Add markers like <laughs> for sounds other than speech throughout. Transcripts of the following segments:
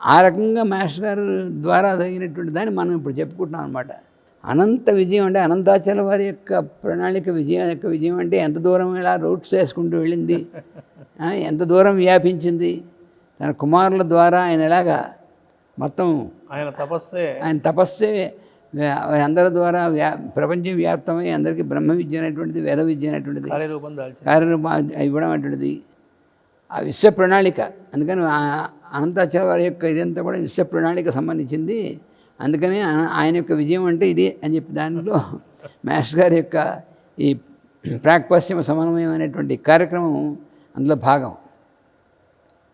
ఆ రకంగా మాస్టర్ గారు ద్వారా జరిగినటువంటి దాన్ని మనం ఇప్పుడు చెప్పుకుంటున్నాం అనమాట అనంత విజయం అంటే అనంతాచల వారి యొక్క ప్రణాళిక విజయం యొక్క విజయం అంటే ఎంత దూరం ఇలా రూట్స్ వేసుకుంటూ వెళ్ళింది ఎంత దూరం వ్యాపించింది తన కుమారుల ద్వారా ఆయన ఎలాగా మొత్తం ఆయన తపస్సే. ఆయన తపస్సే అందరి ద్వారా వ్యా ప్రపంచం వ్యాప్తమై అందరికీ బ్రహ్మ విద్య అనేటువంటిది వేద విద్య అనేటువంటిది కార్యరూపం కార్యరూపం ఇవ్వడం అటువంటిది ఆ విశ్వ ప్రణాళిక. అందుకని అనంతాచార్య యొక్క ఇదంతా కూడా విశ్వ ప్రణాళిక సంబంధించింది. అందుకని ఆయన యొక్క విజయం అంటే ఇది అని చెప్పి దానిలో <laughs> మాస్టర్ గారి యొక్క ఈ ప్రాక్ పశ్చిమ సమన్వయం అనేటువంటి కార్యక్రమం అందులో భాగం.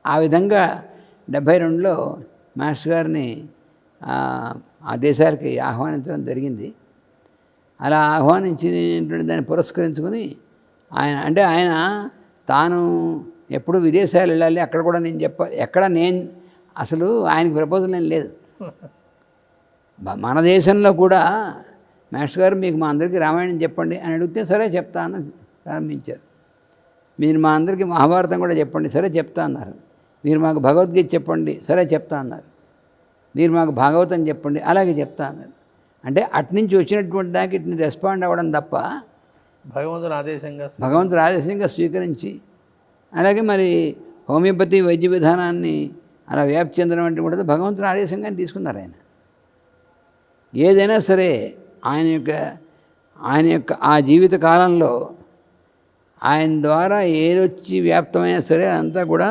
ఆ విధంగా డెబ్భై రెండులో మాస్టర్ గారిని ఆ, ఆ దేశానికి ఆహ్వానించడం జరిగింది. అలా ఆహ్వానించినటువంటి దాన్ని పురస్కరించుకుని ఆయన అంటే ఆయన తాను ఎప్పుడు విదేశాలు వెళ్ళాలి అక్కడ కూడా నేను చెప్ప ఎక్కడ నేను అసలు ఆయనకి ప్రపోజల్ ఏం లేదు. మన దేశంలో కూడా మాస్టర్ గారు మీకు మా అందరికీ రామాయణం చెప్పండి అని అడిగితే సరే చెప్తా అని ప్రారంభించారు. మీరు మా అందరికీ మహాభారతం కూడా చెప్పండి సరే చెప్తా అన్నారు. మీరు మాకు భగవద్గీత చెప్పండి సరే చెప్తా అన్నారు. మీరు మాకు భాగవతం చెప్పండి అలాగే చెప్తా అన్నారు. అంటే అట్నుంచి వచ్చినటువంటి దానికి ఇట్ని రెస్పాండ్ అవ్వడం తప్ప భగవంతుని ఆదేశంగా భగవంతుడు ఆదేశంగా స్వీకరించి అలాగే మరి హోమియోపతి వైద్య విధానాన్ని అలా వ్యాప్తి చెందడం అంటే కూడా భగవంతుడు ఆదేశంగా తీసుకున్నారు ఆయన. ఏదైనా సరే ఆయన యొక్క ఆయన యొక్క ఆ జీవిత కాలంలో ఆయన ద్వారా ఏదొచ్చి వ్యాప్తమైనా సరే అంతా కూడా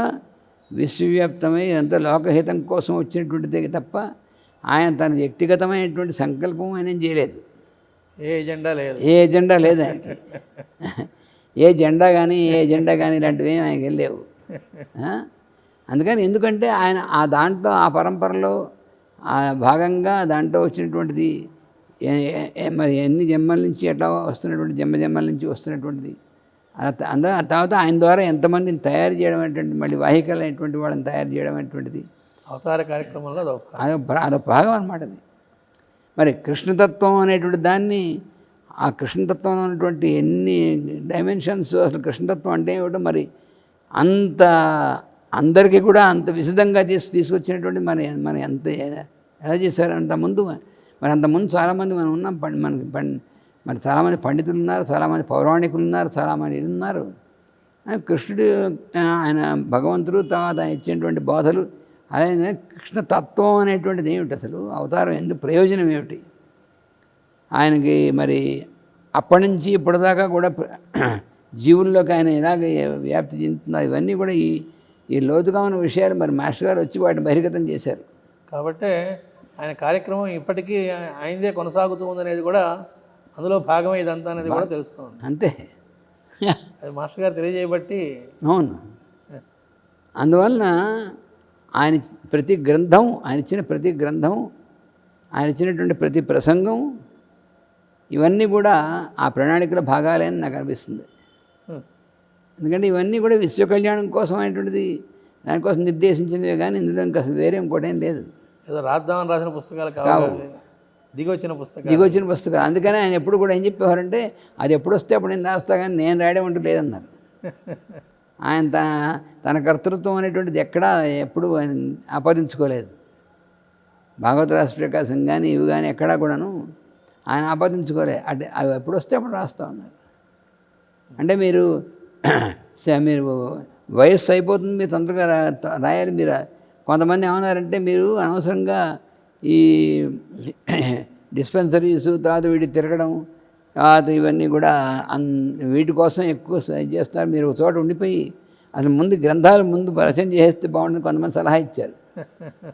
విశ్వవ్యాప్తమై అంతా లోకహితం కోసం వచ్చినటువంటిదే తప్ప ఆయన తన వ్యక్తిగతమైనటువంటి సంకల్పం ఆయన చేయలేదు. ఏ ఎజెండా లేదు. ఏ ఎజెండా లేదు ఆయనకి. <laughs> ఏ జెండా కానీ ఏ ఎజెండా కానీ ఇలాంటివి ఏమి ఆయనకి ఆ? అందుకని ఎందుకంటే ఆయన ఆ దాంట్లో ఆ పరంపరలో ఆ భాగంగా దాంట్లో వచ్చినటువంటిది మరి ఎన్ని జన్మల నుంచి ఎట్లా వస్తున్నటువంటి జన్మ జన్మల నుంచి వస్తున్నటువంటిది. అంద తర్వాత ఆయన ద్వారా ఎంతమందిని తయారు చేయడం అనేటువంటి మళ్ళీ వాహికలు అనేటువంటి వాళ్ళని తయారు చేయడం అనేటువంటిది. అవతార కార్యక్రమంలో అదొక అదొక భాగం అనమాట అది. మరి కృష్ణతత్వం అనేటువంటి దాన్ని ఆ కృష్ణతత్వం ఉన్నటువంటి ఎన్ని డైమెన్షన్స్ అసలు కృష్ణతత్వం అంటే ఏమిటో మరి అంత అందరికీ కూడా అంత విశదంగా చేసి తీసుకొచ్చినటువంటి మరి మరి ఎంత ఎలా చేశారు? అంత ముందు మరి అంత ముందు చాలామంది మనం ఉన్నాం. పండి మనకి పండి మరి చాలామంది పండితులు ఉన్నారు. చాలామంది పౌరాణికులు ఉన్నారు. చాలామంది ఇది ఉన్నారు. కృష్ణుడు ఆయన భగవంతుడు తర్వాత ఇచ్చినటువంటి బోధలు అలాగే కృష్ణ తత్వం అనేటువంటిది ఏమిటి అసలు? అవతారం ఎందుకు ప్రయోజనం ఏమిటి? ఆయనకి మరి అప్పటి నుంచి ఇప్పటిదాకా కూడా జీవుల్లోకి ఆయన ఎలాగ వ్యాప్తి చెందుతుందో ఇవన్నీ కూడా ఈ ఈ లోతుగా ఉన్న విషయాలు మరి మాస్టర్ గారు వచ్చి వాటిని బహిర్గతం చేశారు. కాబట్టి ఆయన కార్యక్రమం ఇప్పటికీ ఆయనదే కొనసాగుతూ ఉందనేది కూడా అందులో భాగమే ఇదంతా అనేది కూడా తెలుస్తుంది. అంతే. అది మాస్టర్ గారు తెలియజేయబట్టి అవును. అందువలన ఆయన ప్రతి గ్రంథం ఆయన ఇచ్చిన ప్రతి గ్రంథం ఆయన ఇచ్చినటువంటి ప్రతి ప్రసంగం ఇవన్నీ కూడా ఆ ప్రణాళికల భాగాలే అని నాకు అనిపిస్తుంది. ఎందుకంటే ఇవన్నీ కూడా విశ్వ కళ్యాణం కోసం అనేటువంటిది దానికోసం నిర్దేశించినవే కానీ ఇందులో ఇంకా వేరే ఇంకోటి లేదు. ఏదో రాద్దామని రాసిన పుస్తకాలు కావాలి దిగి వచ్చిన పుస్తకాలు. దిగొచ్చిన పుస్తకాలు. అందుకని ఆయన ఎప్పుడు కూడా ఏం చెప్పేవారంటే అది ఎప్పుడు వస్తే అప్పుడు నేను రాస్తా కానీ నేను రాయడం అంటూ లేదన్నారు. <laughs> ఆయన తన తన కర్తృత్వం అనేటువంటిది ఎక్కడా ఎప్పుడు ఆయన ఆపాదించుకోలేదు భాగవత రాష్ట్ర ప్రకాశం కానీ ఇవి కానీ ఎక్కడా కూడాను ఆయన ఆపాదించుకోరే. అంటే అవి ఎప్పుడు వస్తే అప్పుడు రాస్తా ఉన్నారు అంటే మీరు <clears throat> మీరు వయస్సు అయిపోతుంది మీరు తొందరగా రా- రాయాలి మీరు. కొంతమంది ఏమన్నారంటే మీరు అనవసరంగా ఈ <clears throat> డిస్పెన్సరీస్ తర్వాత వీటి తిరగడం తర్వాత ఇవన్నీ కూడా అన్ వీటి కోసం ఎక్కువ చేస్తారు. మీరు ఒక చోట ఉండిపోయి అసలు ముందు గ్రంథాలు ముందు రచన చేస్తే బాగుంటుంది కొంతమంది సలహా ఇచ్చారు.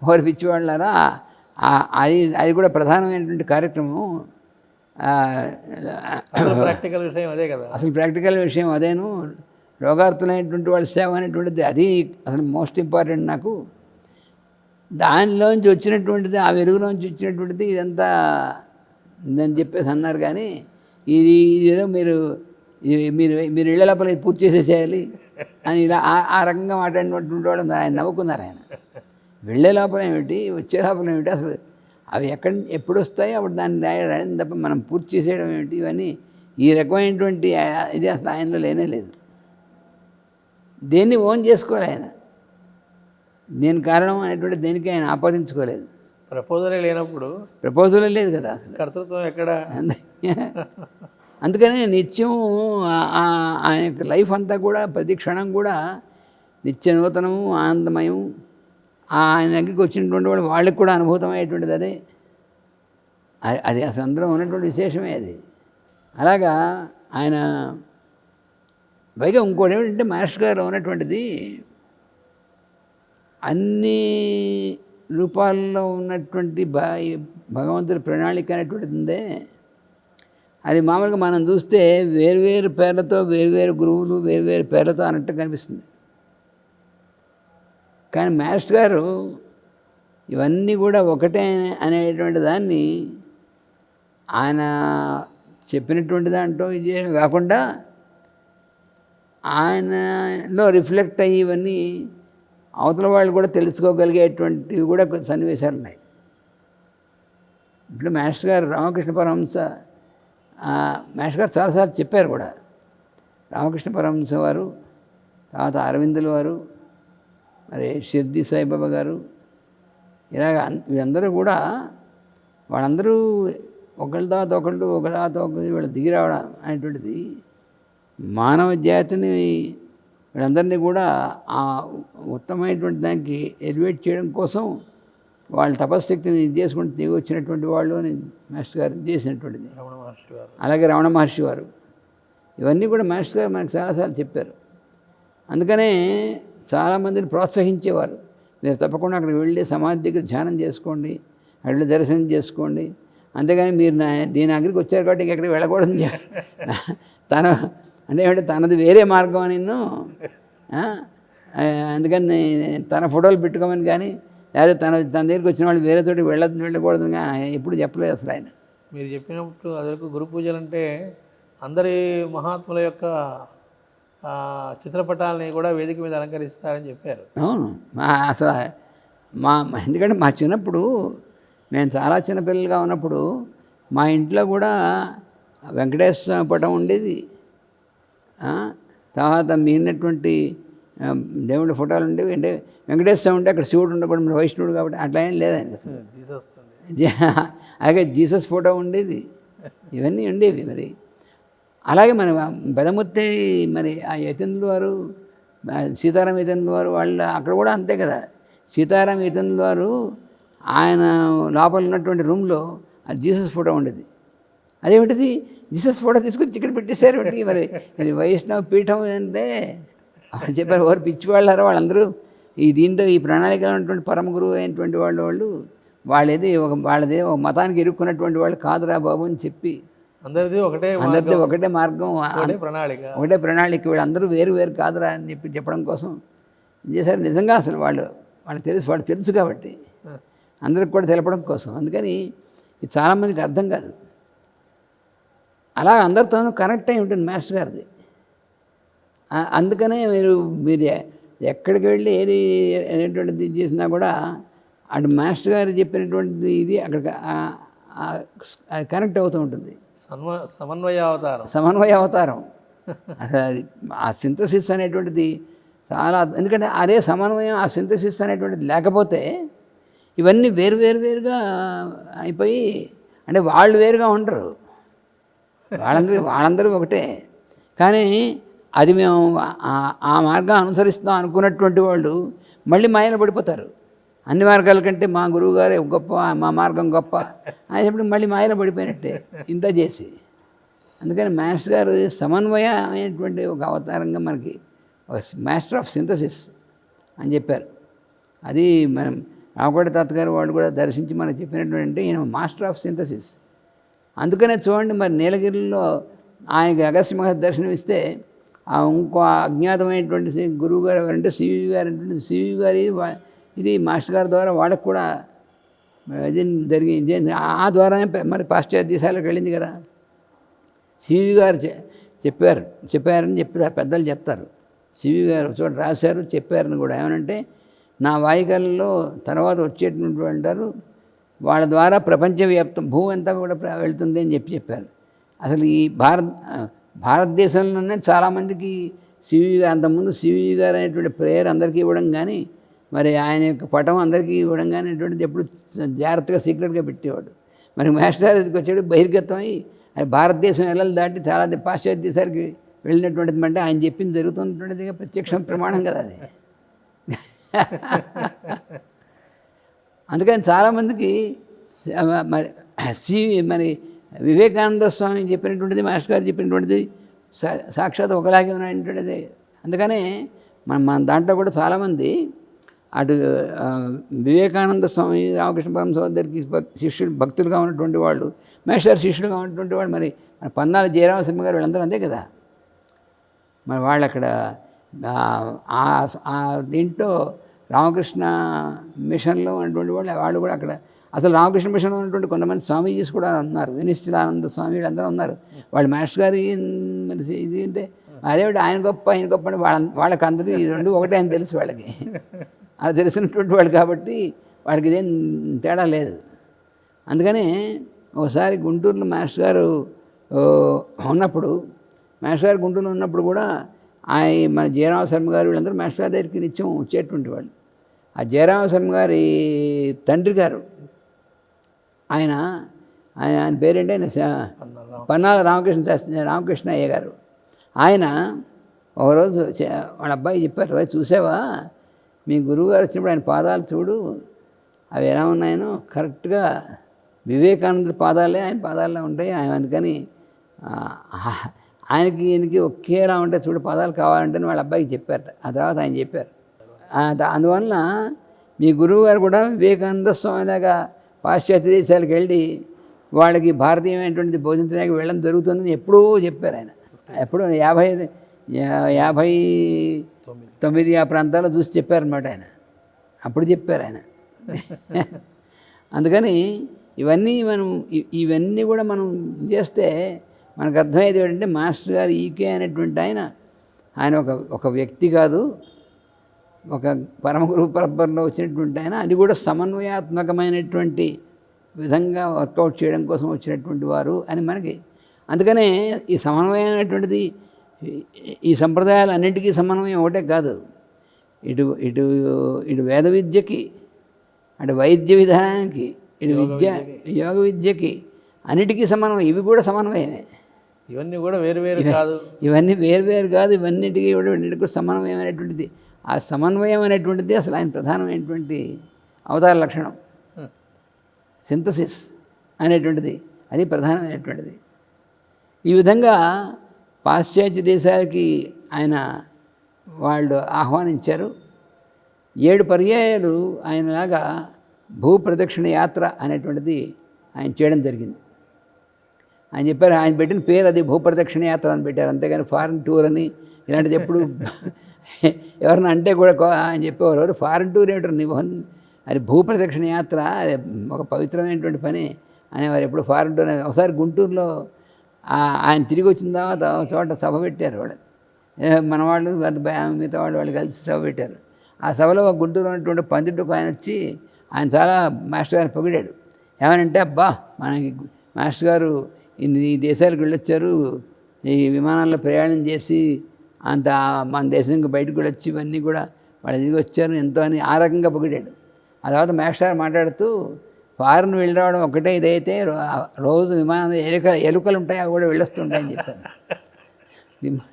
ఎవరు పిచ్చివాళ్ళారా అది అది కూడా ప్రధానమైనటువంటి కార్యక్రమం. ప్రాక్టికల్ విషయం అదే కదా. అసలు ప్రాక్టికల్ విషయం అదేను. రోగార్థులైనటువంటి వాళ్ళ సేవ అనేటువంటిది అది అసలు మోస్ట్ ఇంపార్టెంట్ నాకు. దానిలోంచి వచ్చినటువంటిది ఆ వెలుగులోంచి వచ్చినటువంటిది ఇదంతా ఉందని చెప్పేసి అన్నారు కానీ ఇది ఇదేదో మీరు మీరు మీరు ఇళ్ళ లోపల పూర్తి చేసేసేయాలి అని ఇలా ఆ- ఆ రకంగా మాట్లాడినటువంటి వాళ్ళు ఆయన నవ్వుకున్నారు ఆయన. వెళ్ళే లోపల ఏమిటి వచ్చే లోపల ఏమిటి అసలు అవి ఎక్కడ ఎప్పుడు వస్తాయి అప్పుడు దాన్ని రాయడం తప్ప మనం పూర్తి చేసేయడం ఏమిటి? ఇవన్నీ ఈ రకమైనటువంటి ఇది అసలు ఆయనలో లేనే లేదు. దేన్ని ఓన్ చేసుకోవాలి ఆయన? నేను కారణం అనేటువంటి దేనికి ఆయన ఆపాదించుకోలేదు. ప్రపోజలే లేనప్పుడు ప్రపోజల్ లేదు కదా అసలు. కర్తృత్వం ఎక్కడ? అందు- అందుకని నిత్యం ఆయన యొక్క లైఫ్ అంతా కూడా ప్రతి క్షణం కూడా నిత్య నూతనము ఆనందమయం ఆయన దగ్గరికి వచ్చినటువంటి వాళ్ళు వాళ్ళకి కూడా అనుభూతమయ్యేటువంటిది అదే. అది- అది అసలు అందులో ఉన్నటువంటి విశేషమే అది. అలాగా ఆయన పైగా ఇంకోటి ఏమిటంటే మాస్టర్ గారు ఉన్నటువంటిది అన్ని రూపాల్లో ఉన్నటువంటి భ భగవంతుడి ప్రణాళిక అనేటువంటిది ఉందే. అది మామూలుగా మనం చూస్తే వేరువేరు పేర్లతో వేరువేరు గురువులు వేరువేరు పేర్లతో అన్నట్టు కనిపిస్తుంది. కానీ మాస్టర్ గారు ఇవన్నీ కూడా ఒకటే అనేటువంటి దాన్ని ఆయన చెప్పినటువంటి దాంట్లో ఇది చేయడం కాకుండా ఆయనలో రిఫ్లెక్ట్ అయ్యి ఇవన్నీ అవతల వాళ్ళు కూడా తెలుసుకోగలిగేటువంటివి కూడా కొన్ని సన్నివేశాలు ఉన్నాయి. ఇప్పుడు మాస్టర్ గారు రామకృష్ణ పరమహంస మాస్టర్ గారు చాలాసార్లు చెప్పారు కూడా. రామకృష్ణ పరమహంస వారు తర్వాత అరవిందులు వారు మరి షిర్ది సాయిబాబా గారు ఇలాగ వీళ్ళందరూ కూడా వాళ్ళందరూ ఒకళ్ళ తర్వాత ఒకళ్ళు ఒకళ్ళ తర్వాత ఒకళ్ళు వీళ్ళు దిగి రావడం అనేటువంటిది మానవ జాతిని వీళ్ళందరినీ కూడా ఆ ఉత్తమమైనటువంటి దానికి ఎలివేట్ చేయడం కోసం వాళ్ళ తపశక్తిని ఇది చేసుకుంటూ దిగి వచ్చినటువంటి వాళ్ళు అని మాస్టర్ గారు చేసినటువంటిది. రమణ మహర్షి వారు అలాగే రమణ మహర్షి వారు. ఇవన్నీ కూడా మాస్టర్ గారు మనకు చాలాసార్లు చెప్పారు. అందుకనే చాలామందిని ప్రోత్సహించేవారు. మీరు తప్పకుండా అక్కడికి వెళ్ళి సమాధి దగ్గర ధ్యానం చేసుకోండి అక్కడ దర్శనం చేసుకోండి. అంతేగాని మీరు నా దీని దగ్గరికి వచ్చారు కాబట్టి ఇంకెక్కడికి వెళ్ళకూడదు. తన అంటే ఏమంటే తనది వేరే మార్గం అని నిన్ను అందుకని తన ఫోటోలు పెట్టుకోమని కానీ లేదా తన తన దగ్గరికి వచ్చిన వాళ్ళు వేరే చోటికి వెళ్ళదు వెళ్ళకూడదు కానీ ఎప్పుడు చెప్పలేదు అసలు ఆయన. మీరు చెప్పినప్పుడు అదొక గురు పూజలు అంటే అందరి మహాత్ముల యొక్క చిత్రపటాలని కూడా వేదిక మీద అలంకరిస్తారని చెప్పారు. అవును. మా అసలు మా ఎందుకంటే మా చిన్నప్పుడు నేను చాలా చిన్నపిల్లలుగా ఉన్నప్పుడు మా ఇంట్లో కూడా వెంకటేశ్వర పటం ఉండేది. తర్వాత మిగిలినటువంటి దేవుళ్ళ ఫోటోలు ఉండేవి. అంటే వెంకటేశ్వర ఉంటే అక్కడ శివుడు ఉండకూడదు మన వైష్ణవుడు కాబట్టి అట్లా ఏం లేదండి <laughs> జీసస్ <laughs> అలాగే జీసస్ ఫోటో ఉండేది. ఇవన్నీ ఉండేవి మరి. అలాగే మన బెదముత్తి మరి ఆ యతీంద్రుల వారు సీతారాం యతీంద్రుల వారు వాళ్ళు అక్కడ కూడా అంతే కదా. సీతారాం యతీంద్రుల వారు ఆయన లోపల ఉన్నటువంటి రూమ్లో ఆ జీసస్ ఫోటో ఉండేది. అదేమిటిది? జీసస్ ఫోటో తీసుకొచ్చి ఇక్కడ పెట్టేశారు మరి మరి వైష్ణవ పీఠం అంటే అని చెప్పారు ఎవరు పిచ్చి వాళ్ళారో వాళ్ళందరూ? ఈ దీంట్లో ఈ ప్రణాళికలో ఉన్నటువంటి పరమ గురువు అయినటువంటి వాళ్ళు వాళ్ళు వాళ్ళేది ఒక వాళ్ళది ఒక మతానికి ఇరుక్కున్నటువంటి వాళ్ళు కాదురా బాబు అని చెప్పి అందరిది ఒకటే అందరిది ఒకటే మార్గం. ఒకటే ప్రణాళిక. ఒకటే ప్రణాళిక. వీళ్ళందరూ వేరు వేరు కాదురా అని చెప్పి చెప్పడం కోసం చేశారు? నిజంగా అసలు వాళ్ళు వాళ్ళకి తెలుసు వాళ్ళు తెలుసు కాబట్టి అందరికి కూడా తెలపడం కోసం. అందుకని ఇది చాలామందికి అర్థం కాదు. అలా అందరితోనూ కనెక్ట్ అయి ఉంటుంది మాస్టర్ గారిది. అందుకనే మీరు మీరు ఎక్కడికి వెళ్ళి ఏది అనేటువంటిది చేసినా కూడా అటు మాస్టర్ గారు చెప్పినటువంటి ఇది అక్కడ కనెక్ట్ అవుతూ ఉంటుంది. సమన్వయ అవతారం. సమన్వయ అవతారం. అది ఆ సింథసిస్ అనేటువంటిది చాలా ఎందుకంటే అదే సమన్వయం ఆ సింథసిస్ అనేటువంటిది లేకపోతే ఇవన్నీ వేరు వేరు వేరుగా అయిపోయి అంటే వాళ్ళు వేరుగా ఉండరు. వాళ్ళందరూ వాళ్ళందరూ ఒకటే. కానీ అది మేము ఆ- ఆ మార్గం అనుసరిస్తాం అనుకున్నటువంటి వాళ్ళు మళ్ళీ మాయలో పడిపోతారు. అన్ని మార్గాల కంటే మా గురువు గారే గొప్ప మా మార్గం గొప్ప. అనేప్పుడు మళ్ళీ మాయలో పడిపోయినట్టే ఇంత చేసి. అందుకని మాస్టర్ గారు సమన్వయ అనేటువంటి ఒక అవతారంగా మనకి మాస్టర్ ఆఫ్ సింథసిస్ అని చెప్పారు. అది మనం రావుకోట తాతగారు వాళ్ళు కూడా దర్శించి మనకు చెప్పినటువంటి ఈయన మాస్టర్ ఆఫ్ సింథసిస్. అందుకనే చూడండి మరి నీలగిరిలో ఆయనకి అగస్త్య మహర్షి దర్శనం ఇస్తే ఇంకో అజ్ఞాతమైనటువంటి సి- గురువు గారు ఎవరంటే సివి గారు అంటే సివి గారి ఇది మాస్టర్ గారి ద్వారా వాళ్ళకు కూడా ఇది జరిగింది ఆ ద్వారానే మరి పాశ్చాత్య దేశాలకు వెళ్ళింది కదా. సివి గారు చెప్పారు చెప్పారని చెప్తారు పెద్దలు చెప్తారు. సివి గారు ఒక చోట రాశారు చెప్పారని కూడా. ఏమనంటే నా వాయికల్లో తర్వాత వచ్చేటువంటి అంటారు వాళ్ళ ద్వారా ప్రపంచవ్యాప్తం భూ అంతా కూడా వెళ్తుంది అని చెప్పి చెప్పారు. అసలు ఈ భారత్ భారతదేశంలోనే చాలామందికి సివి గారు అంతకుముందు సివి గారు అనేటువంటి ప్రేయర్ అందరికీ ఇవ్వడం కానీ మరి ఆయన యొక్క పటం అందరికీ ఇవ్వడంగానే అటువంటిది ఎప్పుడు జాగ్రత్తగా సీక్రెట్గా పెట్టేవాడు. మరి మాస్టర్ గారికి వచ్చాడు బహిర్గతమై ఆయన భారతదేశం ఎల్లలు దాటి చాలా పాశ్చాత్య దేశానికి వెళ్ళినటువంటిది అంటే ఆయన చెప్పింది జరుగుతున్నటువంటిది ప్రత్యక్ష ప్రమాణం కదా అది. <laughs> అందుకని చాలామందికి మరి సి మరి వివేకానంద స్వామి చెప్పినటువంటిది మాస్టర్ గారు చెప్పినటువంటిది సాక్షాత్ ఒకలాగే ఉన్నటువంటిది. అందుకనే మన మన దాంట్లో కూడా చాలామంది అటు వివేకానంద స్వామి రామకృష్ణ పరమ సోదరికి శిష్యుడు భక్తులుగా ఉన్నటువంటి వాళ్ళు మేషర్ శిష్యుడుగా ఉన్నటువంటి వాళ్ళు మరి మన పన్నాల జయరామసింహ గారు వీళ్ళందరూ అంతే కదా? మరి వాళ్ళు అక్కడ దీంట్లో రామకృష్ణ మిషన్లో ఉన్నటువంటి వాళ్ళు వాళ్ళు కూడా అక్కడ అసలు రామకృష్ణ మిషన్లో ఉన్నటువంటి కొంతమంది స్వామీజీస్ కూడా ఉన్నారు వినిశ్చితానంద స్వామి వీళ్ళందరూ ఉన్నారు. వాళ్ళు మేష్ గారి ఇది అంటే అదేమిటి ఆయన గొప్ప ఆయన గొప్ప అని వాళ్ళ వాళ్ళకందరూ ఈ రెండు ఒకటే అని తెలుసు వాళ్ళకి. అది తెలిసినటువంటి వాళ్ళు కాబట్టి వాళ్ళకి ఇదేం తేడా లేదు. అందుకని ఒకసారి గుంటూరులో మాస్టర్ గారు ఉన్నప్పుడు మాస్టర్ గారు గుంటూరులో ఉన్నప్పుడు కూడా ఆయన మన జయరామ శర్మ గారు వీళ్ళందరూ మాస్టర్ గారి దగ్గరికి నిత్యం వచ్చేటువంటి వాళ్ళు. ఆ జయరామ శర్మ గారి తండ్రి గారు. ఆయన ఆయన ఆయన పేరేంటి? ఆయన. పన్నాల రామకృష్ణ. శాస్త్రి రామకృష్ణ అయ్య గారు. ఆయన ఒకరోజు వాళ్ళ అబ్బాయి చెప్పారు "ఓయ్ చూసావా? మీ గురువుగారు వచ్చినప్పుడు ఆయన పాదాలు చూడు అవి ఎలా ఉన్నాయనో కరెక్ట్గా వివేకానంద పాదాలే ఆయన పాదాల్లో ఉంటాయి. ఆయన అందుకని ఆయనకి ఈయనకి ఒకేలా ఉంటాయి చూడు పాదాలు కావాలంటే అని వాళ్ళ అబ్బాయికి చెప్పారట. ఆ తర్వాత ఆయన చెప్పారు. అందువల్ల మీ గురువు గారు కూడా వివేకానంద స్వామిలాగా పాశ్చాత్య దేశాలకు వెళ్ళి వాళ్ళకి భారతీయమైనటువంటి భోజించడానికి వెళ్ళడం జరుగుతుందని ఎప్పుడూ చెప్పారు ఆయన. ఎప్పుడూ యాభై యాభై తొమ్మిది. ఆ ప్రాంతాల్లో చూసి చెప్పారనమాట ఆయన. అప్పుడు చెప్పారు ఆయన. <laughs> అందుకని ఇవన్నీ మనం ఇవన్నీ కూడా మనం చేస్తే మనకు అర్థమయ్యేది ఏంటంటే మాస్టర్ గారు ఈకే అనేటువంటి ఆయన ఆయన ఒక ఒక వ్యక్తి కాదు ఒక పరమ గురు పరంపరలో వచ్చినటువంటి ఆయన అది కూడా సమన్వయాత్మకమైనటువంటి విధంగా వర్కౌట్ చేయడం కోసం వచ్చినటువంటి వారు అని మనకి. అందుకనే ఈ సమన్వయం అనేటువంటిది ఈ- సంప్రదాయాలు అన్నింటికీ సమన్వయం ఒకటే కాదు. ఇటు ఇటు ఇటు వేద విద్యకి అటు వైద్య విధానానికి ఇటు విద్య యోగ విద్యకి అన్నిటికీ సమన్వయం ఇవి కూడా సమన్వయమే. ఇవన్నీ కూడా వేరు వేరు కాదు. ఇవన్నీ వేరు వేరు కాదు ఇవన్నిటికీ కూడా ఇవన్నిటికీ కూడా సమన్వయం అనేటువంటిది. ఆ సమన్వయం అనేటువంటిది అసలు ఆయన ప్రధానమైనటువంటి అవతార లక్షణం. సింథసిస్ అనేటువంటిది అది ప్రధానమైనటువంటిది. ఈ విధంగా పాశ్చాత్య దేశాలకి ఆయన వాళ్ళు ఆహ్వానించారు. ఏడు పర్యాయాలు ఆయనలాగా భూప్రదక్షిణ యాత్ర అనేటువంటిది ఆయన చేయడం జరిగింది. ఆయన చెప్పారు ఆయన పెట్టిన పేరు అది భూప్రదక్షిణ యాత్ర అని పెట్టారు. అంతేగాని ఫారిన్ టూర్ అని ఇలాంటిది ఎప్పుడు <laughs> ఎవరిని అంటే కూడా ఆయన చెప్పేవారు ఫారెన్ ఫారిన్ టూర్ ఏమిటారు నీవు అది భూప్రదక్షిణ యాత్ర అది ఒక పవిత్రమైనటువంటి పని అనేవారు ఎప్పుడు ఫారిన్ టూర్ ఒకసారి గుంటూరులో ఆయన తిరిగి వచ్చిన తర్వాత చోట సభ పెట్టారు వాళ్ళు. మన వాళ్ళు మిగతా వాళ్ళు వాళ్ళు కలిసి సభ పెట్టారు. ఆ సభలో ఒక గుంటూరు ఉన్నటువంటి పందిట్టు ఆయన వచ్చి ఆయన చాలా మాస్టర్ గారిని పొగిడాడు. ఏమనంటే అబ్బా మనకి మాస్టర్ గారు ఇన్ని దేశాలకు వెళ్ళొచ్చారు ఈ విమానాల్లో ప్రయాణం చేసి అంత మన దేశంకి బయటకు కూడా వచ్చి ఇవన్నీ కూడా వాళ్ళు తిరిగి వచ్చారు ఎంతో అని ఆ రకంగా పొగిడాడు. ఆ తర్వాత మాస్టర్ గారు మాట్లాడుతూ ఫారెన్ వెళ్ళి రావడం ఒకటే ఇదైతే రోజు విమానం ఎలుక ఎలుకలు ఉంటాయి అవి కూడా వెళ్ళొస్తుంటాయని చెప్పాను. విమా-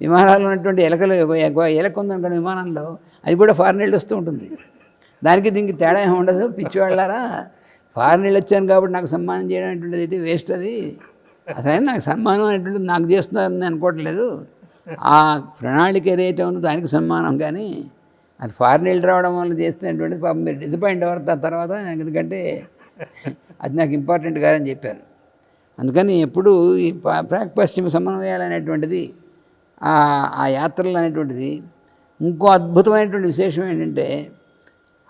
విమానాల్లో ఉన్నటువంటి ఎలకలు ఎలక ఉందనుకోండి విమానంలో అది కూడా ఫారెన్ వెళ్ళి వస్తూ ఉంటుంది. దానికి దీనికి తేడా ఏమి ఉండదు. పిచ్చివాళ్ళారా ఫారెన్ వెళ్ళి వచ్చాను కాబట్టి నాకు సన్మానం చేయడం అనేటువంటిది అయితే వేస్ట్ అది. అసలు నాకు సన్మానం అనేటువంటిది నాకు చేస్తున్నారని నేను అనుకోవట్లేదు. ఆ ప్రణాళిక ఏదైతే ఉందో దానికి సన్మానం కానీ అది ఫారెన్ వెళ్ళి రావడం వల్ల చేస్తున్నటువంటిది పాపం మీరు డిసప్పాయింట్ అవ్వరు. తర్వాత ఎందుకంటే అది నాకు ఇంపార్టెంట్ కాదని చెప్పారు. అందుకని ఎప్పుడు ఈ పా- ప్రాక్ పశ్చిమ సమన్వయాలు అనేటువంటిది ఆ యాత్రలు అనేటువంటిది ఇంకో అద్భుతమైనటువంటి విశేషం ఏంటంటే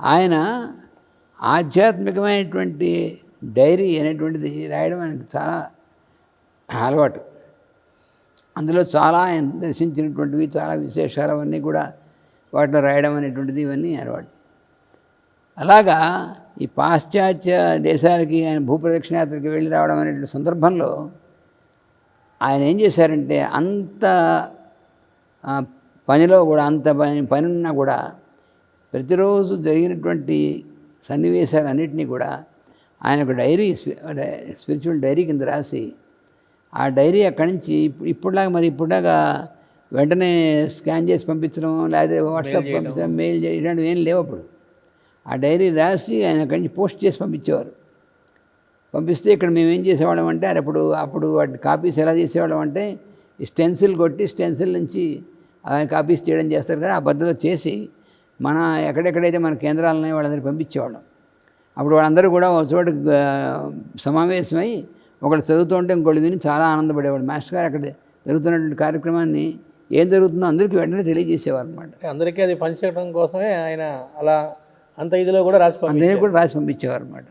ఆయన ఆధ్యాత్మికమైనటువంటి డైరీ అనేటువంటిది రాయడం ఆయనకు చాలా అలవాటు. అందులో చాలా ఆయన దర్శించినటువంటివి చాలా విశేషాలు అవన్నీ కూడా వాటిలో రాయడం అనేటువంటిది ఇవన్నీ అలవాటు. అలాగా ఈ పాశ్చాత్య దేశాలకి ఆయన భూప్రదక్షిణయాత్రకి వెళ్ళి రావడం అనేటువంటి సందర్భంలో ఆయన ఏం చేశారంటే అంత పనిలో కూడా అంత పని పని ఉన్నా కూడా ప్రతిరోజు జరిగినటువంటి సన్నివేశాలన్నింటినీ కూడా ఆయన ఒక డైరీ స్పిరిచువల్ డైరీ కింద రాసి ఆ డైరీ అక్కడి నుంచి ఇప్పుడు ఇప్పుడులాగా మరి ఇప్పుడులాగా వెంటనే స్కాన్ చేసి పంపించడం లేదా వాట్సాప్ పంపించడం మెయిల్ చేయడం ఇలాంటివి ఏం లేవు అప్పుడు. ఆ డైరీ రాసి ఆయన అక్కడి నుంచి పోస్ట్ చేసి పంపించేవారు. పంపిస్తే ఇక్కడ మేము ఏం చేసేవాళ్ళం అంటే అది అప్పుడు అప్పుడు వాటి కాపీస్ ఎలా చేసేవాళ్ళం అంటే ఈ స్టెన్సిల్ కొట్టి స్టెన్సిల్ నుంచి ఆయన కాపీస్ చేయడం చేస్తారు కదా ఆ పద్ధతిలో చేసి మన ఎక్కడెక్కడైతే మన కేంద్రాలు ఉన్నాయో వాళ్ళందరికీ పంపించేవాళ్ళం. అప్పుడు వాళ్ళందరూ కూడా ఒక చోట సమావేశమై ఒకళ్ళు చదువుతుంటే ఇంకోళ్ళు విని చాలా ఆనందపడేవాడు మాస్టర్ గారు అక్కడ జరుగుతున్నటువంటి కార్యక్రమాన్ని ఏం జరుగుతుందో అందరికీ వెంటనే తెలియజేసేవారు అనమాట అందరికీ అది పంచడం కోసమే ఆయన అలా అంత ఇదిలో కూడా రాసి అందరికీ కూడా రాసి పంపించేవారు అనమాట